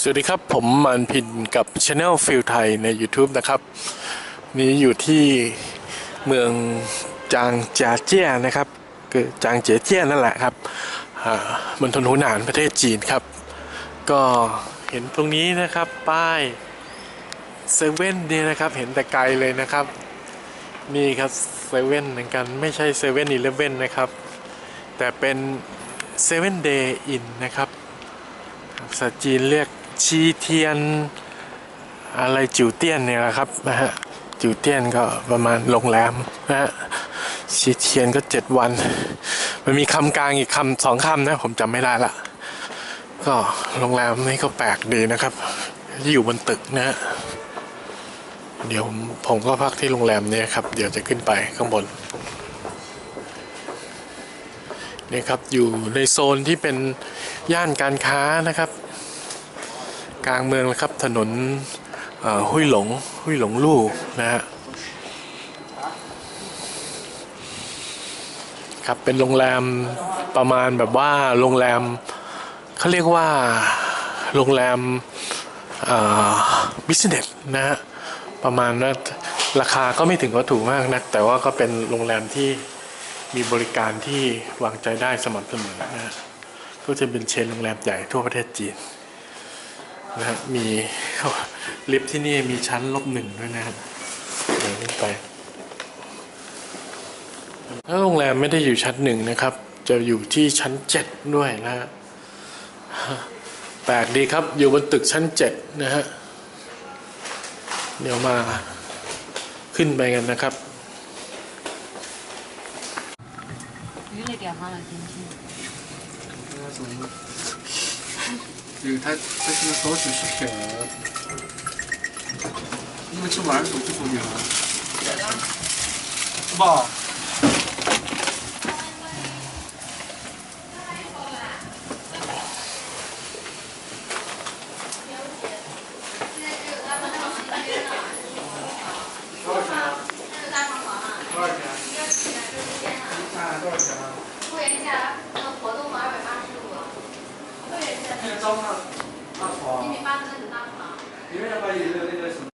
สวัสดีครับ ผมมันพินกับ Channel ฟิลไทยใน YouTube นะครับ นี่อยู่ที่เมืองจางจาเจียนะครับคือจางเจียเจียนั่นแหละครับอ่ามณฑลหูหนานประเทศจีนครับ ก็เห็นตรงนี้นะครับป้ายเซเว่นเนี่ยนะครับ เห็นแต่ไกลเลยนะครับ นี่ครับเซเว่นเหมือนกันไม่ใช่เซเว่นอีเลฟเว่นนะครับ แต่เป็นเซเว่นเดย์อินนะครับภาษาจีนเรียก ชีเทียน อะไรจิ๋วเตี้ยนเนี่ยแหละครับนะฮะจิ๋วเตี้ยนก็ประมาณโรงแรมนะฮะชีเทียนก็เจ็ดวัน มันมีคำกลางอีกคำสองคำนะผมจำไม่ได้ละก็โรงแรมนี่ก็แปลกดีนะครับ อยู่บนตึกนะฮะเดี๋ยวผมก็พักที่โรงแรมนี้ครับ เดี๋ยวจะขึ้นไปข้างบนนี่ครับอยู่ในโซนที่เป็นย่านการค้านะครับ กลางเมืองเลยครับถนนเอ่อห้วยหลงห้วยหลงลู่นะฮะครับเป็นโรงแรมประมาณแบบว่าโรงแรมเขาเรียกว่าโรงแรมบิสเนสนะฮะประมาณว่าราคาก็ไม่ถึงว่าถูกมากนะแต่ว่าก็เป็นโรงแรมที่มีบริการที่วางใจได้สม่ำเสมอนะฮะก็จะเป็นเชนโรงแรมใหญ่ทั่วประเทศจีน นะครับมีลิฟท์ที่นี่มีชั้นลบหนึ่งด้วยนะครับเดินขึ้นไปถ้าโรงแรมไม่ได้อยู่ชั้นหนึ่งนะครับ จะอยู่ที่ชั้นเจ็ดด้วยนะฮะแปลกดีครับอยู่บนตึกชั้นเจ็ดนะฮะเดี๋ยวมาขึ้นไปกันนะครับ Really get hot, I think. 就是他他现在说只是你们去玩手机手机了报告多少钱啊？大床房啊？一个月七百六十天啊？看看多少钱啊？会员价那活动二百八十五大床，一米八的那种大床。里面的话也有那个什么。